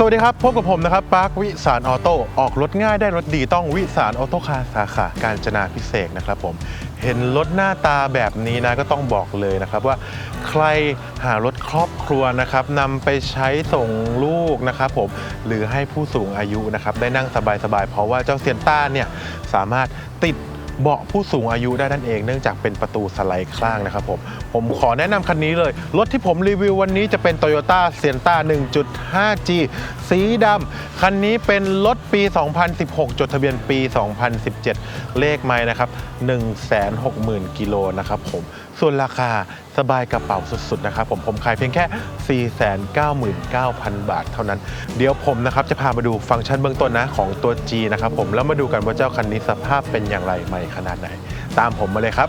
สวัสดีครับ พบกับผมนะครับปาร์ควิสารออโต้ออกรถง่ายได้รถดีต้องวิสารออโต้คาสาขาการจนาพิเศษนะครับผมเห็นรถหน้าตาแบบนี้นะก็ต้องบอกเลยนะครับว่าใครหารถครอบครัวนะครับนำไปใช้ส่งลูกนะครับผมหรือให้ผู้สูงอายุนะครับได้นั่งสบายๆ เพราะว่าเจ้าเซียนต้าเนี่ยสามารถติด เบาะผู้สูงอายุได้นั่นเองเนื่องจากเป็นประตูสไลด์ข้างนะครับผม ผมขอแนะนำคันนี้เลย รถที่ผมรีวิววันนี้จะเป็น Toyota s i e n t a 1.5G สีดำคันนี้เป็นรถปี 2016 จดทะเบียนปี 2017 เลขไม้นะครับ 160,000 กิโลนะครับผม ส่วนราคาสบายกระเป๋าสุดๆนะครับผมผมขายเพียงแค่ 499,000 บาทเท่านั้น เดี๋ยวผมนะครับจะพามาดูฟังก์ชันเบื้องต้นนะของตัว G นะครับผมแล้วมาดูกันว่าเจ้าคันนี้สภาพเป็นอย่างไรใหม่ขนาดไหน ตามผมมาเลยครับ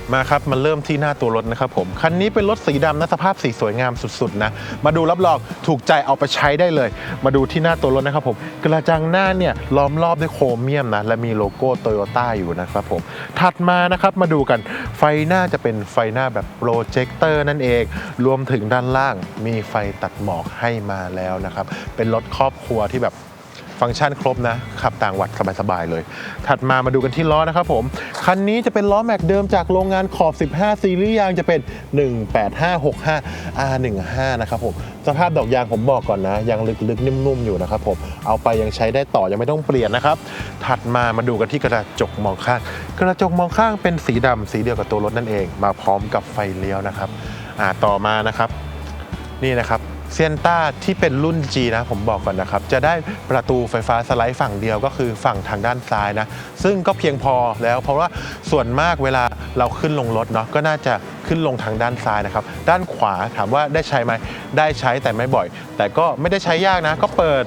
มาครับมาเริ่มที่หน้าตัวรถนะครับผม คันนี้เป็นรถสีดำนะสภาพสีสวยงามสุดๆนะ มาดูรับรองถูกใจเอาไปใช้ได้เลย มาดูที่หน้าตัวรถนะครับผม กระจังหน้าเนี่ยล้อมรอบด้วยโครเมียมนะและมีโลโก้โตโยต้าอยู่นะครับผม ถัดมานะครับมาดูกันไฟหน้าจะเป็นไฟหน้าแบบโปรเจคเตอร์นั่นเอง รวมถึงด้านล่างมีไฟตัดหมอกให้มาแล้วนะครับ เป็นรถครอบครัวที่แบบ ฟังก์ชันครบนะ ขับต่างวัดสบายๆเลย ถัดมามาดูกันที่ล้อนะครับผม คันนี้จะเป็นล้อแม็กเดิมจากโรงงานขอบ 15 ซีรีส์ยางจะเป็น 18565 R15 นะครับผม สภาพดอกยางผมบอกก่อนนะยังลึกๆนิ่มๆ อยู่นะครับผม เอาไปยังใช้ได้ต่อยังไม่ต้องเปลี่ยนนะครับ ถัดมามาดูกันที่กระจกมองข้าง กระจกมองข้างเป็นสีดำสีเดียวกับตัวรถนั่นเอง มาพร้อมกับไฟเลี้ยวนะครับ อ่าต่อมานะครับ นี่นะครับ เซียนต้าที่เป็นรุ่น G นะผมบอกก่อนนะครับ จะได้ประตูไฟฟ้าสไลด์ฝั่งเดียวก็คือฝั่งทางด้านซ้ายนะ ซึ่งก็เพียงพอแล้วเพราะว่าส่วนมากเวลาเราขึ้นลงรถเนาะก็น่าจะขึ้นลงทางด้านซ้ายนะครับ ด้านขวาถามว่าได้ใช้ไหมได้ใช้แต่ไม่บ่อย แต่ก็ไม่ได้ใช้ยากนะ ก็เปิด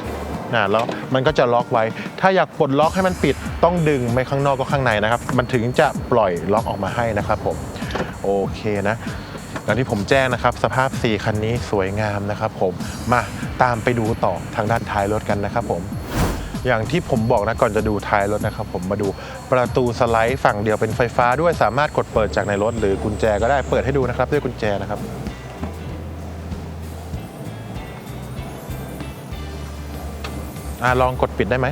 นะแล้วมันก็จะล็อกไว้ ถ้าอยากปลดล็อกให้มันปิดต้องดึงไม่ข้างนอกก็ข้างในนะครับ มันถึงจะปล่อยล็อกออกมาให้นะครับผม โอเคนะ อย่างที่ผมแจ้งนะครับ สภาพ 4 คันนี้สวยงามนะครับผมมาตามไปดูต่อทางด้านท้ายรถกันนะครับผมอย่างที่ผมบอกนะก่อนจะดูท้ายรถนะครับผมมาดูประตูสไลด์ฝั่งเดียวเป็นไฟฟ้าด้วยสามารถกดเปิดจากในรถ หรือกุญแจก็ได้เปิดให้ดูนะครับด้วยกุญแจนะครับอลองกดปิดได้ไหม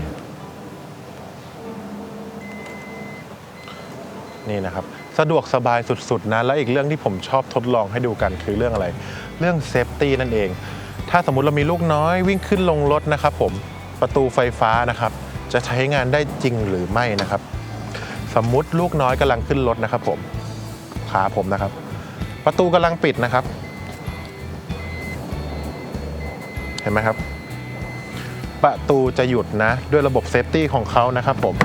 นี่นะครับ สะดวกสบายสุดๆนะ แล้วอีกเรื่องที่ผมชอบทดลองให้ดูกันคือเรื่องอะไร เรื่องเซฟตี้นั่นเอง ถ้าสมมุติเรามีลูกน้อยวิ่งขึ้นลงรถนะครับผมประตูไฟฟ้านะครับ จะใช้งานได้จริงหรือไม่นะครับ สมมุติลูกน้อยกำลังขึ้นรถนะครับผมขาผมนะครับ ประตูกำลังปิดนะครับ เห็นไหมครับ ประตูจะหยุดนะ ด้วยระบบเซฟตี้ของเขานะครับผม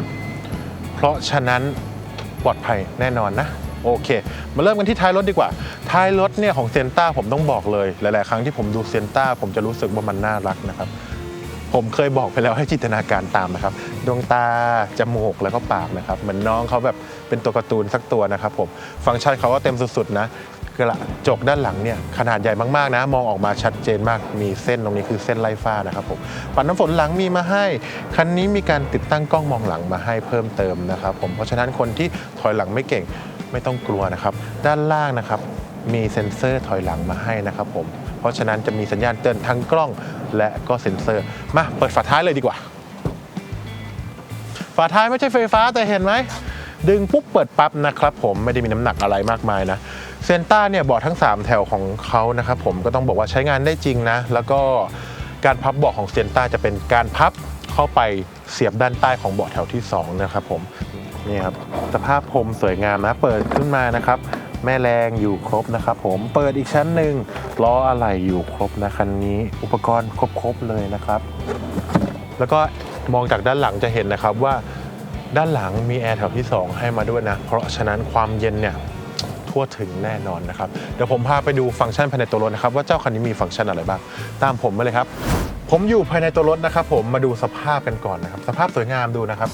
เพราะฉะนั้น ปลอดภัยแน่นอนนะโอเค มาเริ่มกันที่ท้ายรถดีกว่า ท้ายรถเนี่ยของเซนต้าผมต้องบอกเลย หลาย ๆ ครั้งที่ผมดูเซนต้าผมจะรู้สึกว่ามันน่ารักนะครับ ผมเคยบอกไปแล้วให้จินตนาการตามนะครับ ดวงตา จมูก แล้วก็ปากนะครับ เหมือนน้องเขาแบบเป็นตัวการ์ตูนสักตัวนะครับผม ฟังก์ชันเขาก็เต็มสุด ๆ นะ กระจกด้านหลังเนี่ยขนาดใหญ่มากๆนะ มองออกมาชัดเจนมากมีเส้นตรงนี้คือเส้นไล่ฟ้านะครับผมปัดน้ำฝนหลังมีมาให้ คันนี้มีการติดตั้งกล้องมองหลังมาให้เพิ่มเติมนะครับผมเพราะฉะนั้นคนที่ถอยหลังไม่เก่งไม่ต้องกลัวนะครับ ด้านล่างนะครับมีเซ็นเซอร์ถอยหลังมาให้นะครับผม เพราะฉะนั้นจะมีสัญญาณเตือนทั้งกล้องและก็เซ็นเซอร์ มาเปิดฝาท้ายเลยดีกว่า ฝาท้ายไม่ใช่ไฟฟ้าแต่เห็นไหม ดึงปุ๊บเปิดปั๊บนะครับผมไม่ได้มีน้ำหนักอะไรมากมายนะ เซนต้าเนี่ยเบาะทั้ง 3 แถวของเขานะครับผมก็ต้องบอกว่าใช้งานได้จริงนะ แล้วก็การพับเบาะของเซนต้าจะเป็นการพับเข้าไปเสียบด้านใต้ของเบาะแถวที่ 2 นะครับผมนี่ครับสภาพพรมสวยงามนะเปิดขึ้นมานะครับ แม่แรงอยู่ครบนะครับผมเปิดอีกชั้นหนึ่งล้ออะไรอยู่ครบนะคันนี้ อุปกรณ์ครบๆเลยนะครับ แล้วก็มองจากด้านหลังจะเห็นนะครับว่าด้านหลังมีแอร์แถวที่ 2 ให้มาด้วยนะ เพราะฉะนั้นความเย็นเนี่ย ทั่วถึงแน่นอนนะครับเดี๋ยวผมพาไปดูฟังก์ชันภายในตัวรถนะครับว่าเจ้าคันนี้มีฟังก์ชันอะไรบ้าง ตามผมมาเลยครับ ผมอยู่ภายในตัวรถนะครับ ผมมาดูสภาพกันก่อนนะครับ สภาพสวยงามดูนะครับ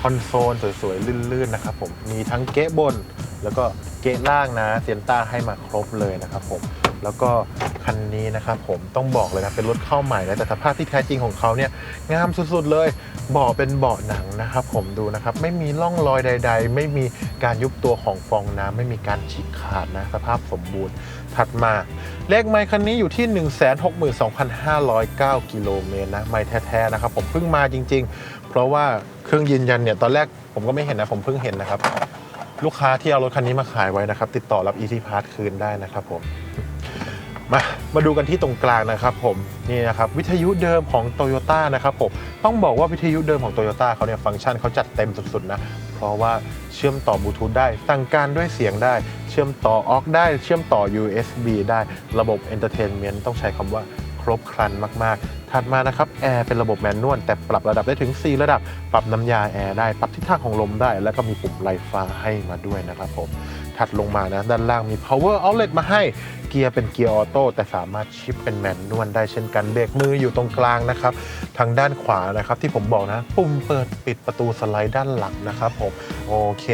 คอนโซลสวยๆลื่นๆนะครับผมมีทั้งเก๊ะบน แล้วก็เก๊ะล่างนะเซียนต้าให้มาครบเลยนะครับผม แล้วก็คันนี้นะครับผมต้องบอกเลยนะเป็นรถเข้าใหม่นะแต่สภาพที่แท้จริงของเขาเนี่ยงามสุดๆเลยเบาะเป็นเบาะหนังนะครับผมดูนะครับไม่มีร่องรอยใด ๆ ไม่มีการยุบตัวของฟองน้ำไม่มีการฉีกขาดนะสภาพสมบูรณ์ถัดมาเลขไมค์คันนี้อยู่ที่ 162,509 กิโลเมตรนะไมค์แท้ๆนะครับผมเพิ่งมาจริง ๆ เพราะว่าเครื่องยืนยันเนี่ยตอนแรกผมก็ไม่เห็นนะผมเพิ่งเห็นนะครับลูกค้าที่เอารถคันนี้มาขายไว้นะครับ ติดต่อรับ Easy Pass คืนได้นะครับผม มามาดูกันที่ตรงกลางนะครับผมนี่นะครับวิทยุเดิมของ t o y ยต้นะครับผมต้องบอกว่าวิทยุเดิมของ t o y ยต้เขาเนี่ยฟังก์ชันเขาจัดเต็มสุดๆนะเพราะว่าเชื่อมต่อบลูทูธได้สั่งการด้วยเสียงได้ เชื่อมต่อออกได้ เชื่อมต่อ USB ได้ระบบ Entertainment ต้องใช้คำว่าครบครันมากๆ ถัดมานะครับแอร์เป็นระบบแมนนวลแต่ปรับระดับได้ถึง 4 ระดับ ปรับน้ำยาแอร์ได้ ปรับทิศทางของลมได้ แล้วก็มีปุ่มไลฟ้าให้มาด้วยนะครับผม ถัดลงมานะ ด้านล่างมี power outlet มาให้เกียร์เป็นเกียร์ออโต้แต่สามารถชิปเป็นแมนนวลได้เช่นกันเบรกมืออยู่ตรงกลางนะครับ ทางด้านขวานะครับที่ผมบอกนะ ปุ่มเปิดปิดประตูสไลด์ด้านหลังนะครับผมโอเค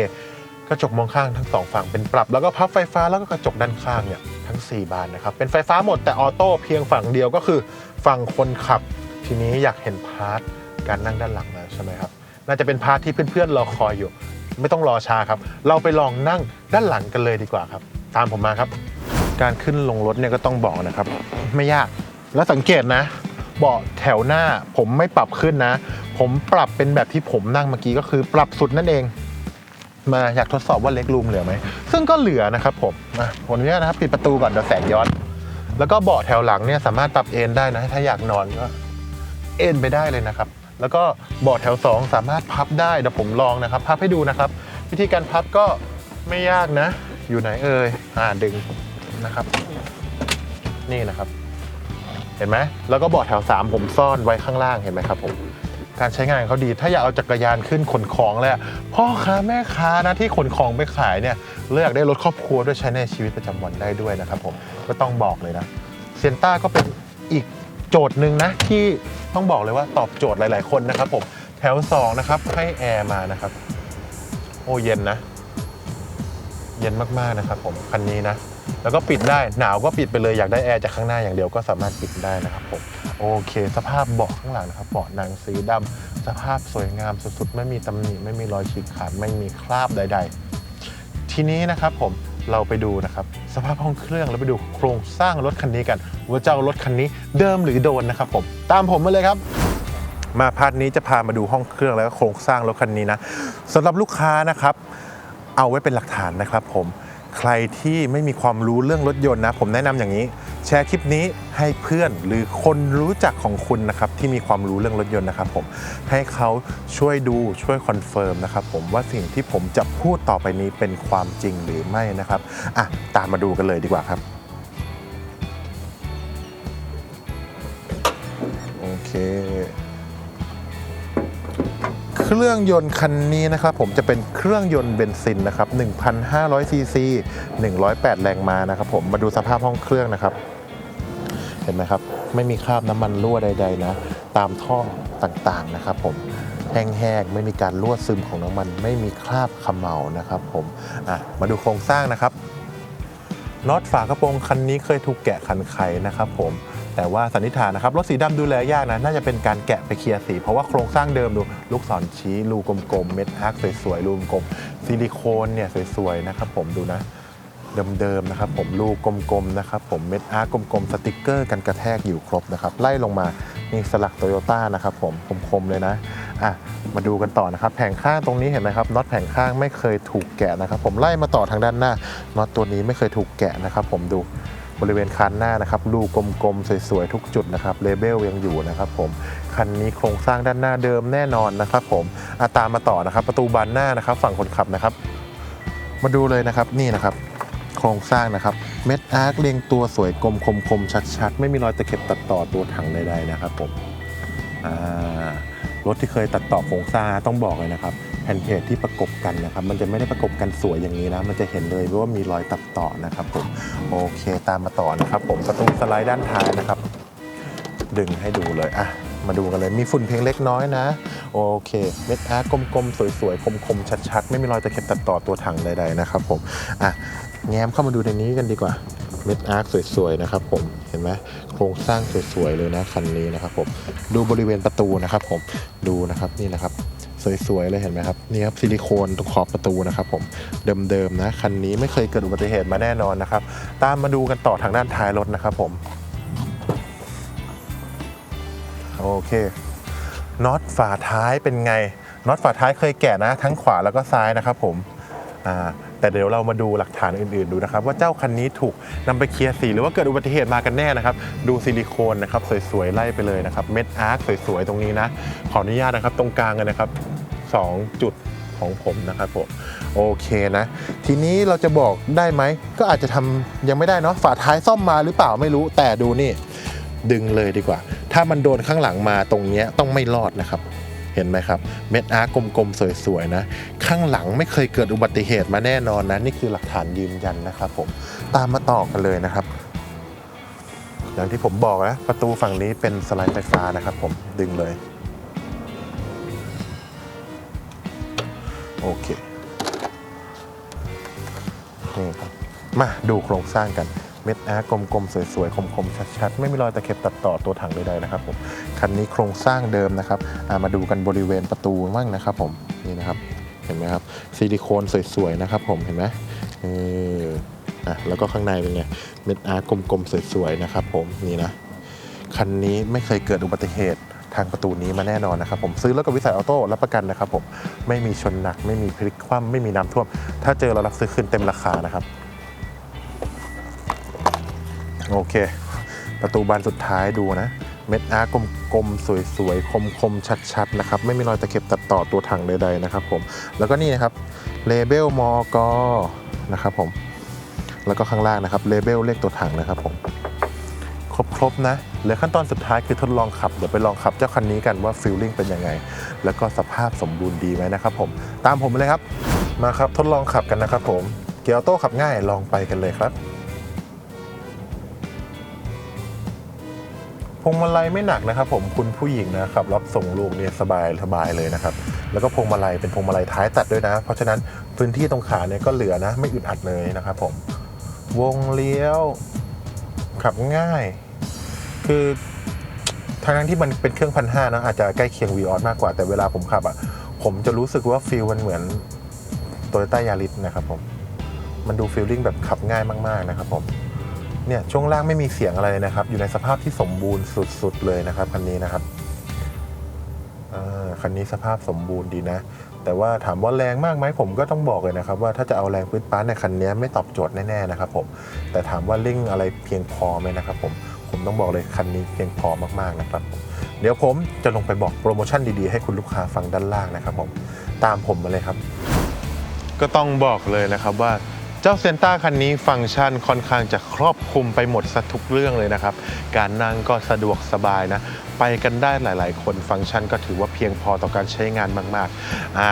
กระจกมองข้างทั้งสองฝั่งเป็นปรับ แล้วก็พับไฟฟ้าแล้วก็กระจกด้านข้างเนี่ยทั้ง 4 บานนะครับ เป็นไฟฟ้าหมดแต่ออโต้เพียงฝั่งเดียวก็คือฝั่งคนขับ ทีนี้อยากเห็นพาร์ทการนั่งด้านหลังแล้วใช่ไหมครับน่าจะเป็นพาร์ทที่เพื่อนๆรอคอยอยู่ ไม่ต้องรอช้าครับ เราไปลองนั่งด้านหลังกันเลยดีกว่าครับ ตามผมมาครับ การขึ้นลงรถเนี่ยก็ต้องบอกนะครับ ไม่ยาก แล้วสังเกตนะ เบาะแถวหน้าผมไม่ปรับขึ้นนะ ผมปรับเป็นแบบที่ผมนั่งเมื่อกี้ก็คือปรับสุดนั่นเอง มาอยากทดสอบว่าเล็กรูมเหลือไหม ซึ่งก็เหลือนะครับผมมาผมอนุญาตนะครับปิดประตูก่อนเดี๋ยวแสงย้อน แล้วก็เบาะแถวหลังเนี่ยสามารถปรับเอนได้นะ ถ้าอยากนอนก็เอนไปได้เลยนะครับ แล้วก็เบาะแถว 2 สามารถพับได้เดี๋ยวผมลองนะครับ พับให้ดูนะครับ วิธีการพับก็ไม่ยากนะ อยู่ไหนเอ่ยอ่าดึงนะครับ นี่นะครับ เห็นไหมแล้วก็เบาะแถว 3 ผมซ่อนไว้ข้างล่างเห็นไหมครับผมการใช้งานเขาดี ถ้าอยากเอาจักรยานขึ้นขนของเลยอะพ่อค้าแม่ค้านะที่ขนของไปขายเนี่ยเลือกได้รถครอบครัวด้วยใช้ในชีวิตประจำวันได้ด้วยนะครับผมก็ต้องบอกเลยนะเซนต้าก็เป็นอีก โจทย์หนึ่งนะที่ต้องบอกเลยว่าตอบโจทย์หลาย ๆ คนนะครับผมแถว2นะครับให้แอร์มานะครับ โอ้เย็นนะ เย็นมาก ๆ นะครับผมคันนี้นะแล้วก็ปิดได้หนาวก็ปิดไปเลยอยากได้แอร์จากข้างหน้าอย่างเดียวก็สามารถปิดได้นะครับผมโอเค สภาพเบาะข้างหลังนะครับเบาะหนังสีดำสภาพสวยงามสุดๆ ไม่มีตำหนิไม่มีรอยฉีกขาดไม่มีคราบใด ๆ ทีนี้นะครับผมเราไปดูนะครับ สภาพห้องเครื่องแล้วไปดูโครงสร้างรถคันนี้กัน ว่าเจ้ารถคันนี้เดิมหรือโดนนะครับผม ตามผมมาเลยครับ มาพาร์ทนี้จะพามาดูห้องเครื่องแล้วก็โครงสร้างรถคันนี้นะสำหรับลูกค้านะครับ เอาไว้เป็นหลักฐานนะครับผม ใครที่ไม่มีความรู้เรื่องรถยนต์นะ ผมแนะนำอย่างนี้ แชร์คลิปนี้ให้เพื่อนหรือคนรู้จักของคุณนะครับที่มีความรู้เรื่องรถยนต์นะครับผมให้เขาช่วยดูช่วยคอนเฟิร์มนะครับผมว่าสิ่งที่ผมจะพูดต่อไปนี้เป็นความจริงหรือไม่นะครับอะตามมาดูกันเลยดีกว่าครับโอเค เครื่องยนต์คันนี้นะครับผมจะเป็นเครื่องยนต์เบนซินนะครับ1,500ซีซี108 แรงม้านะครับผมมาดูสภาพห้องเครื่องนะครับเห็นไหมครับ ไม่มีคราบน้ำมันรั่วใด ๆ นะ ตามท่อต่างๆนะครับผมแห้งๆไม่มีการรั่วซึมของน้ำมัน ไม่มีคราบขมเหลานะครับผมมาดูโครงสร้างนะครับน็อตฝากระโปรงคันนี้เคยถูกแกะขันไขนะครับผม แต่ว่าสันนิษฐานนะครับรถสีดำดูแลยากนะน่าจะเป็นการแกะไปเคลียร์สี เพราะว่าโครงสร้างเดิมดูลูกศรชี้รูกลมๆเม็ดอาร์คสวยๆรูกลมซิลิโคนเนี่ยสวยๆนะครับผมดูนะเดิมๆนะครับผมลูกกลมๆนะครับผมเม็ดอาร์กกลมๆสติกเกอร์กันกระแทกอยู่ครบนะครับไล่ลงมานี่สลักโตโยต้านะครับผมคมๆเลยนะอะมาดูกันต่อนะครับแผงข้างตรงนี้เห็นไหมครับน็อตแผงข้างไม่เคยถูกแกะนะครับผมไล่มาต่อทางด้านหน้าน็อตตัวนี้ไม่เคยถูกแกะนะครับผมดู บริเวณคันหน้านะครับลูกกลมๆสวยๆทุกจุดนะครับเลเบลยังอยู่นะครับผมคันนี้โครงสร้างด้านหน้าเดิมแน่นอนนะครับผมอะตามมาต่อนะครับ ประตูบานหน้านะครับ ฝั่งคนขับนะครับ มาดูเลยนะครับนี่นะครับโครงสร้างนะครับเม็ดอาร์คเรียงตัวสวยกลมคมคมชัดๆ ไม่มีรอยตะเข็บตัดต่อตัวถังใดๆนะครับผมอ่า รถที่เคยตัดต่อโครงสร้างต้องบอกเลยนะครับแผ่นเพจที่ประกบกันนะครับ มันจะไม่ได้ประกบกันสวยอย่างนี้นะ มันจะเห็นเลยว่ามีรอยตัดต่อนะครับผมโอเคตามมาต่อนะครับ ผมประตูสไลด์ด้านท้ายนะครับ ดึงให้ดูเลยอะมาดูกันเลยมีฝุ่นเพียงเล็กน้อยนะ โอเคเม็ดอาร์กลมๆ สวยๆ คมๆ ชัดๆ ไม่มีรอยตะเข็บตัดต่อตัวถังใดๆนะครับผมอะแง้มเข้ามาดูในนี้กันดีกว่า เม็ดอาร์คสวยๆนะครับผมเห็นไหมโครงสร้างสวยๆเลยนะคันนี้นะครับผมดูบริเวณประตูนะครับผมดูนะครับนี่นะครับสวยๆเลยเห็นไหมครับนี่ครับซิลิโคนตรงขอบประตูนะครับผมเดิมๆนะคันนี้ไม่เคยเกิดอุบัติเหตุมาแน่นอนนะครับ ตามมาดูกันต่อทางด้านท้ายรถนะครับผมโอเคน็อตฝาท้ายเป็นไงน็อตฝาท้ายเคยแกะนะ ทั้งขวาแล้วก็ซ้ายนะครับผมอ่า แต่เดี๋ยวเรามาดูหลักฐานอื่นๆดูนะครับ ว่าเจ้าคันนี้ถูกนำไปเคลียร์สีหรือว่าเกิดอุบัติเหตุมากันแน่นะครับ ดูซิลิโคนนะครับสวยๆไล่ไปเลยนะครับเม็ดอาร์คสวยๆตรงนี้นะ ขออนุญาตนะครับ ตรงกลางกันนะครับ 2 จุดของผมนะครับผมโอเคนะ ทีนี้เราจะบอกได้ไหม ก็อาจจะทำยังไม่ได้เนาะฝาท้ายซ่อมมาหรือเปล่าไม่รู้แต่ดูนี่ ดึงเลยดีกว่า ถ้ามันโดนข้างหลังมาตรงนี้ต้องไม่รอดนะครับ เห็นไหมครับ เม็ดอาร์กลมๆ สวยๆนะ ข้างหลังไม่เคยเกิดอุบัติเหตุมาแน่นอนนะ นี่คือหลักฐานยืนยันนะครับผมตามมาต่อกันเลยนะครับ อย่างที่ผมบอกนะประตูฝั่งนี้เป็นสไลด์ไฟฟ้านะครับผมดึงเลย โอเคนี่ครับมาดูโครงสร้างกัน เม็ดอาร์กลมๆ สวยๆ คมๆ ชัดๆ ไม่มีรอยตะเข็บตัดต่อตัวถังใดๆนะครับผมคันนี้โครงสร้างเดิมนะครับามาดูกันบริเวณประตูบ้างนะครับผมนี่นะครับเห็นไหมครับซิลิโคนสวยๆนะครับผมเห็นไหมเอออะแล้วก็ข้างในเป็นไงเม็ดอาร์กลมๆ สวยๆ นะครับผมนี่นะคันนี้ไม่เคยเกิดอุบัติเหตุทางประตูนี้มาแน่นอนนะครับผมซื้อรถกับวิสัยออโต้รับประกันนะครับผมไม่มีชนหนักไม่มีพลิกคว่ำไม่มีน้ำท่วม ถ้าเจอเรารับซื้อคืนเต็มราคานะครับ โอเค ประตูบานสุดท้ายดูนะ เม็ดอาร์กกลมๆ สวยๆ คมๆ ชัดๆ นะครับ ไม่มีรอยตะเข็บตัดต่อตัวถังใดๆ นะครับผม แล้วก็นี่นะครับเลเบลมอกนะครับผม แล้วก็ข้างล่างนะครับเลเบลเลขตัวถังนะครับผมครบๆนะเหลือขั้นตอนสุดท้ายคือทดลองขับเดี๋ยวไปลองขับเจ้าคันนี้กันว่าฟิลลิ่งเป็นยังไง แล้วก็สภาพสมบูรณ์ดีไหมนะครับผม ตามผมเลยครับ มาครับทดลองขับกันนะครับผม เกียร์ออโต้ขับง่ายลองไปกันเลยครับ พวงมาลัยไม่หนักนะครับ ผมคุณผู้หญิงนะครับรับส่งลูกเนี่ยสบายสบายเลยนะครับ แล้วก็พวงมาลัยเป็นพวงมาลัยท้ายตัดด้วยนะ เพราะฉะนั้นพื้นที่ตรงขาเนี่ยก็เหลือนะไม่อึดอัดเลยนะครับผมวงเลี้ยวขับง่าย คือทางนั้นที่มันเป็นเครื่องพันห้านะอาจจะใกล้เคียงวีออสมากกว่าแต่เวลาผมขับอะผมจะรู้สึกว่าฟิลมันเหมือนโตโยต้ายาริสนะครับผมมันดูฟีลลิ่งแบบขับง่ายมาก ๆ นะครับผม เนี่ยช่วงล่างไม่มีเสียงอะไรนะครับ อยู่ในสภาพที่สมบูรณ์สุดๆเลยนะครับคันนี้นะครับคันนี้สภาพสมบูรณ์ดีนะ แต่ว่าถามว่าแรงมากไหมผมก็ต้องบอกเลยนะครับ ว่าถ้าจะเอาแรงพื้นป้านในคันนี้ไม่ตอบโจทย์แน่ๆนะครับผมแต่ถามว่าเร่งอะไรเพียงพอไหมนะครับผมผมต้องบอกเลยคันนี้เพียงพอมากๆนะครับ เดี๋ยวผมจะลงไปบอกโปรโมชั่นดีๆให้คุณลูกค้าฟังด้านล่างนะครับผมตามผมมาเลยครับ ก็ต้องบอกเลยนะครับว่า เจ้าเซนต้าคันนี้ฟังก์ชันค่อนข้างจะครอบคลุมไปหมดสัทุกเรื่องเลยนะครับ การนั่งก็สะดวกสบายนะ ไปกันได้หลาย ๆ คนฟังก์ชันก็ถือว่าเพียงพอต่อการใช้งานมาก ๆ อ่า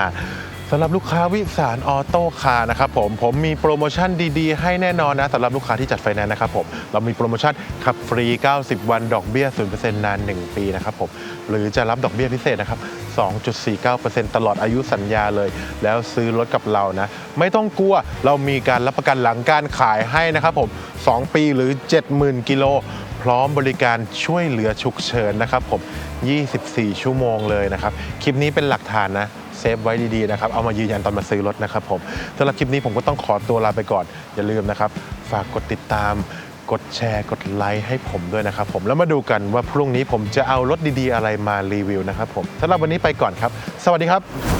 สำหรับลูกค้าวิสารออโต้คาร์นะครับผมผมมีโปรโมชั่นดีๆ ให้แน่นอนนะสำหรับลูกค้าที่จัดไฟแนนซ์นะครับผมเรามีโปรโมชั่นขับฟรี 90 วันดอกเบี้ย 0%นาน 1 ปีนะครับผมหรือจะรับดอกเบี้ยพิเศษนะครับ 2.49%ตลอดอายุสัญญาเลย แล้วซื้อรถกับเรานะ ไม่ต้องกลัวเรามีการรับประกันหลังการขายให้นะครับผม 2 ปีหรือ 70,000 กิโลพร้อมบริการช่วยเหลือฉุกเฉินนะครับผม 24 ชั่วโมงเลยนะครับคลิปนี้เป็นหลักฐานนะ เซฟไว้ดีๆนะครับ เอามายืนยันตอนมาซื้อรถนะครับผมสำหรับคลิปนี้ผมก็ต้องขอตัวลาไปก่อน อย่าลืมนะครับ ฝากกดติดตาม กดแชร์ กดไลค์ให้ผมด้วยนะครับผม แล้วมาดูกันว่าพรุ่งนี้ผมจะเอารถดีๆ อะไรมารีวิวนะครับผมสำหรับวันนี้ไปก่อนครับ สวัสดีครับ